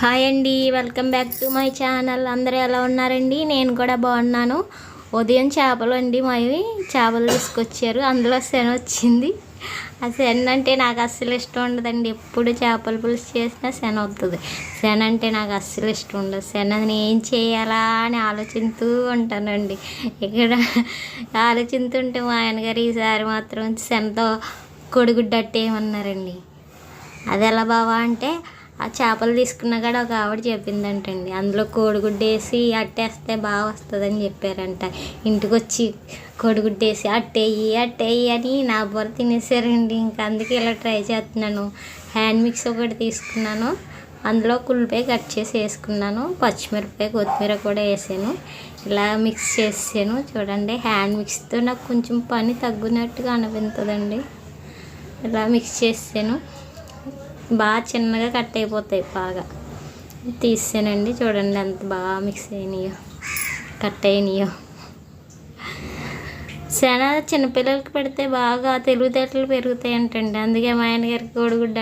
Hi అండి welcome back to my channel. అందరూ ఎలా ఉన్నారండి? నేను కూడా బాగున్నాను. ఉదయం చేపలు అండి మావి చేపలు తీసుకొచ్చారు. అందులో శన వచ్చింది. ఆ శన అంటే నాకు అస్సలు ఇష్టం ఉండదండి. ఎప్పుడు చేపల పులుసు చేసినా శన వస్తుంది శన అంటే నాకు అస్సలు ఇష్టం ఉండదు. శనని ఏం చేయాలా అని ఆలోచిస్తూ ఉంటానండి. ఇక్కడ ఆలోచిస్తుంటే మా ఆయనగారు ఈసారి మాత్రం శనతో కొడుగుడ్డట్టేయమన్నారండి అది ఎలా బావా అంటే ఆ చేపలు తీసుకున్న కాడ ఒక ఆవిడ చెప్పిందంటండి. అందులో కోడిగుడ్డు వేసి అట్టేస్తే బాగా వస్తుందని చెప్పారంట. ఇంటికి వచ్చి కోడిగుడ్డు వేసి అట్టేయి అట్టేయి అని నా బుర్ర తినేసారండి. ఇంకా అందుకే ఇలా ట్రై చేస్తున్నాను. హ్యాండ్ మిక్స్ ఒకటి తీసుకున్నాను. అందులో కుల్లిపాయ కట్ చేసి వేసుకున్నాను. పచ్చిమిరపకాయ కొత్తిమీర కూడా వేసాను. ఇలా మిక్స్ చేసాను చూడండి హ్యాండ్ మిక్స్తో నాకు కొంచెం పని తగ్గినట్టుగా అనిపించదండి ఇలా మిక్స్ చేసాను బాగా చిన్నగా కట్ అయిపోతాయి బాగా. తీసానండి చూడండి ఎంత బాగా మిక్స్ అయినాయో కట్ అయినాయో. చాలా చిన్నపిల్లలకి పెడితే బాగా తెలివితేటలు పెరుగుతాయి అంటండి అందుకే మా ఆయనగారికి కోడిగుడ్డు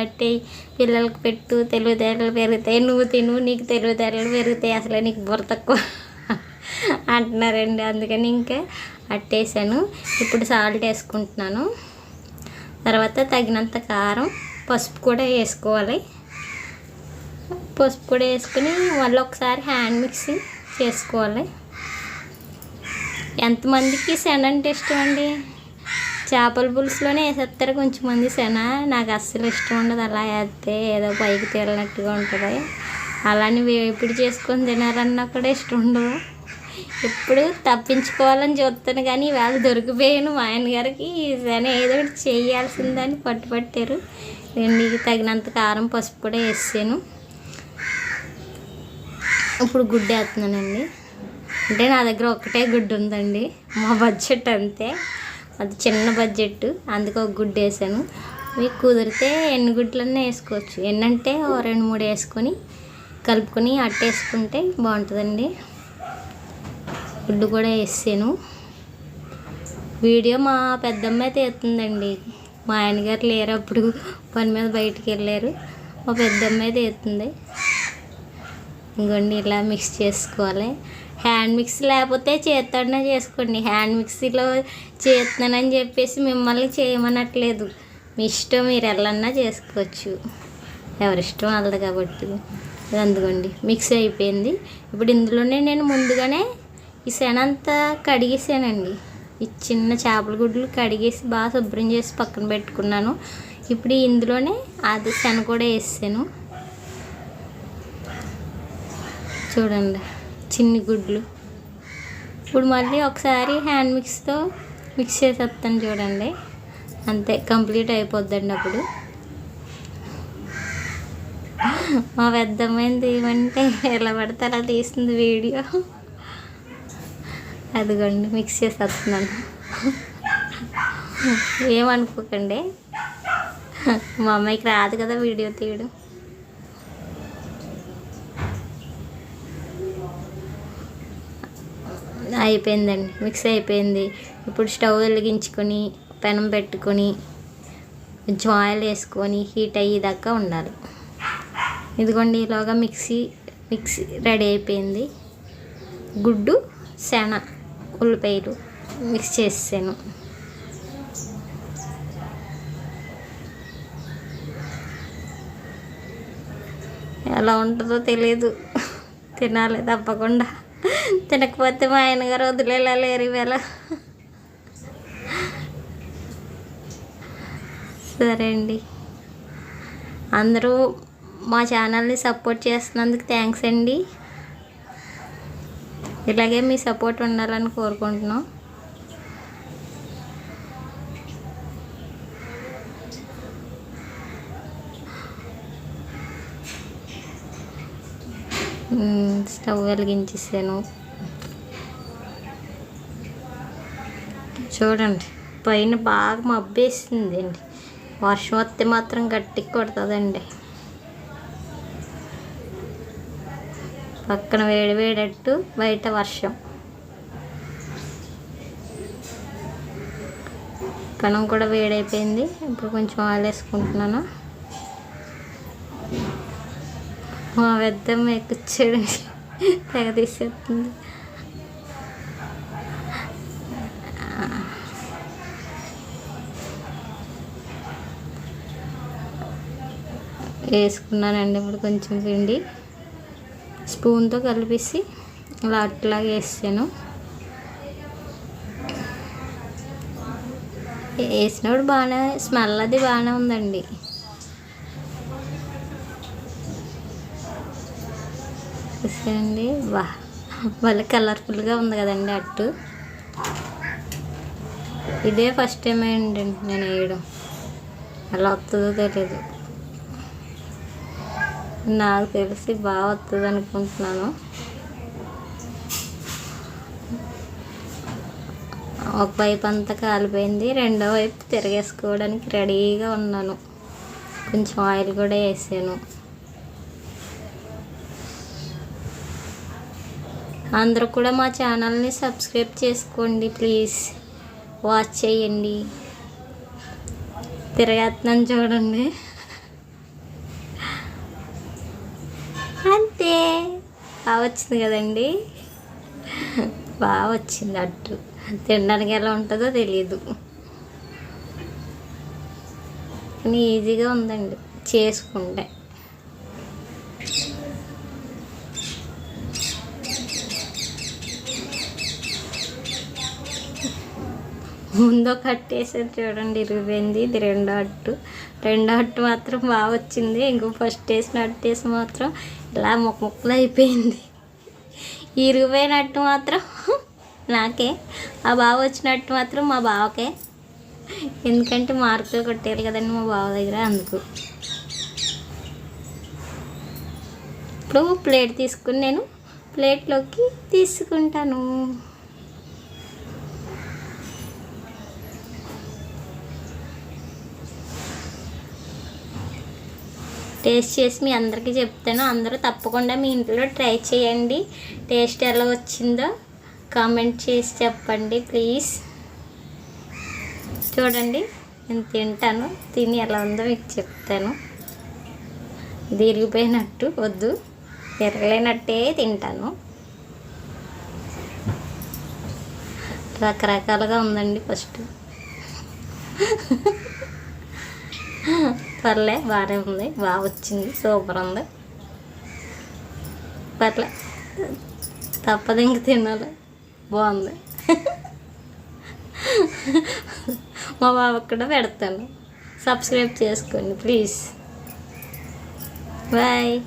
పిల్లలకి పెట్టు తెలివితేటలు పెరుగుతాయి. నువ్వు తిను నీకు తెలివితేటలు పెరుగుతాయి. అసలే నీకు బుర్ర తక్కువ అంటున్నారండి. అందుకని ఇంకా అట్టేసాను. ఇప్పుడు సాల్ట్ వేసుకుంటున్నాను. తర్వాత తగినంత కారం పసుపు కూడా వేసుకోవాలి. పసుపు కూడా వేసుకుని మళ్ళీ ఒకసారి హ్యాండ్ మిక్సింగ్ చేసుకోవాలి. ఎంతమందికి శన అంటే ఇష్టం అండి? చేపల పులుసులోనే వేసేస్తారు కొంచెం మంది శన నాకు అస్సలు ఇష్టం ఉండదు అలా వేస్తే ఏదో పైకి తేలినట్టుగా ఉంటుంది. అలానే ఎప్పుడు చేసుకొని తినాలన్నా కూడా ఇష్టం ఉండదు. ఎప్పుడు తప్పించుకోవాలని చూస్తాను కానీ వాళ్ళు దొరికిపోయాను మా ఆయన గారికి ఏదో ఒకటి చేయాల్సిందని పట్టుపట్టారు. నీకు తగినంత కారం పసుపు కూడా వేసాను. ఇప్పుడు గుడ్డు వేస్తున్నానండి. అంటే నా దగ్గర ఒక్కటే గుడ్డు ఉందండి. మా బడ్జెట్ అంతే. అది చిన్న బడ్జెట్ అందుకే ఒక గుడ్డు వేసాను. మీకు కుదిరితే ఎన్ని గుడ్లన్నా వేసుకోవచ్చు. ఎన్నంటే ఓ రెండు మూడు వేసుకొని కలుపుకొని అట్టేసుకుంటే బాగుంటుందండి. గుడ్డు కూడా వేసాను. వీడియో మా పెద్దమ్మాయి తీస్తుందండి మా ఆయనగారు లేరు అప్పుడు పని మీద బయటికి వెళ్ళారు. మా పెద్దమ్మాయి తీస్తుంది ఇంకోండి ఇలా మిక్స్ చేసుకోవాలి. హ్యాండ్ మిక్స్ లేకపోతే చేత్తోనే చేసుకోండి. హ్యాండ్ మిక్సీలో చేస్తున్నానని చెప్పేసి మిమ్మల్ని చేయమనట్లేదు. మీ ఇష్టం మీరు ఎల్లన్నా చేసుకోవచ్చు. ఎవరిష్టం వాళ్ళది కాబట్టి. అందుకోండి మిక్స్ అయిపోయింది. ఇప్పుడు ఇందులోనే నేను ముందుగానే ఈ శనంతా కడిగేసానండి. ఈ చిన్న చేపల గుడ్లు కడిగేసి బాగా శుభ్రం చేసి పక్కన పెట్టుకున్నాను. ఇప్పుడు ఇందులోనే అది శన కూడా వేసాను. చూడండి చిన్ని గుడ్లు. ఇప్పుడు మళ్ళీ ఒకసారి హ్యాండ్ మిక్స్తో మిక్స్ చేసేస్తాను చూడండి. అంతే కంప్లీట్ అయిపోద్దండి అప్పుడు. మా పెద్దమ్మాయిని ఏమంటే ఎలా పడితే అలా తీస్తుంది వీడియో. అదిగోండి మిక్స్ చేసేస్తున్నాను. ఏమనుకోకండి. మా అమ్మాయికి రాదు కదా వీడియో తీయడం. అయిపోయిందండి మిక్స్ అయిపోయింది. ఇప్పుడు స్టవ్ వెలిగించుకొని పెనం పెట్టుకొని కొంచెం ఆయిల్ వేసుకొని హీట్ అయ్యేదాకా ఉండాలి. ఇదిగోండి ఇలాగా మిక్సీ మిక్సీ రెడీ అయిపోయింది. గుడ్డు శన. ఉల్లిపాయలు మిక్స్ చేసాను ఎలా ఉంటుందో తెలియదు తినాలి తప్పకుండా. తినకపోతే మా ఆయన గారు వదిలేలా లేరు ఇవాళ. సరే అండి. అందరూ మా ఛానల్ని సపోర్ట్ చేస్తున్నందుకు థ్యాంక్స్ అండి. ఇలాగే మీ సపోర్ట్ ఉండాలని కోరుకుంటున్నాం. స్టవ్ వెలిగించేసాను. చూడండి పైన బాగా మబ్బేసింది అండి. వర్షం వస్తే మాత్రం గట్టికి కొడుతుందండి. పక్కన వేడి వేడట్టు బయట వర్షం. కణం కూడా వేడైపోయింది. ఇప్పుడు కొంచెం ఆయిల్ వేసుకుంటున్నాను. మా పెద్దమ్మ ఎక్కుచ్చాడండి. తెగ తీసేస్తుంది. వేసుకున్నానండి ఇప్పుడు కొంచెం పిండి. స్పూన్తో కలిపేసి ఇలా అట్లా వేసాను. వేసినప్పుడు బాగానే స్మెల్ అది బాగానే ఉందండి. చూసారండి? వా వాళ్ళ కలర్ఫుల్గా ఉంది కదండి అట్టు. ఇదే ఫస్ట్ టైం అయ్యండి నేను వేయడం. ఎలా వస్తుందో తెలియదు నాకు తెలిసి బాగా వస్తుంది అనుకుంటున్నాను. ఒక వైపు అంతా కాలిపోయింది రెండో వైపు తిరగేసుకోవడానికి రెడీగా ఉన్నాను. కొంచెం ఆయిల్ కూడా వేసాను. అందరూ కూడా మా ఛానల్ని సబ్స్క్రైబ్ చేసుకోండి ప్లీజ్. వాచ్ చేయండి. తిరగేస్తున్నాను చూడండి అంతే బాగా వచ్చింది కదండి. బాగా వచ్చింది అట్టు. తినడానికి ఎలా ఉంటుందో తెలియదు కానీ ఈజీగా ఉందండి చేసుకుంటే. ముందు కట్టేసారు చూడండి ఇరిగిపోయింది ఇది రెండో అట్టు. రెండో అట్టు మాత్రం బాగా వచ్చింది ఇంకో ఫస్ట్ వేసిన అట్టు వేసి మాత్రం ఇలా ముక్క ముక్కలు అయిపోయింది. ఇరిగిపోయినట్టు మాత్రం నాకే ఆ బావ వచ్చినట్టు మాత్రం మా బావకే. ఎందుకంటే మార్కులు కొట్టారు కదండి మా బావ దగ్గర అందుకు. ఇప్పుడు ప్లేట్ తీసుకుని నేను ప్లేట్లోకి తీసుకుంటాను. టేస్ట్ చేసి మీ అందరికీ చెప్తాను. అందరూ తప్పకుండా మీ ఇంట్లో ట్రై చేయండి. టేస్ట్ ఎలా వచ్చిందో కామెంట్ చేసి చెప్పండి ప్లీజ్. చూడండి నేను తింటాను. తిని ఎలా ఉందో మీకు చెప్తాను. దిరిగిపోయినట్టు వద్దు. తిరగలేనట్టే తింటాను. రకరకాలుగా ఉందండి ఫస్ట్. పర్లే బాగానే ఉంది. బాగా వచ్చింది. సూపర్ ఉంది. పర్లే. తప్పదు ఇంక తినాలి. బాగుంది. మా బాబుకి కూడా పెడతాను. సబ్స్క్రైబ్ చేసుకోండి ప్లీజ్. బాయ్.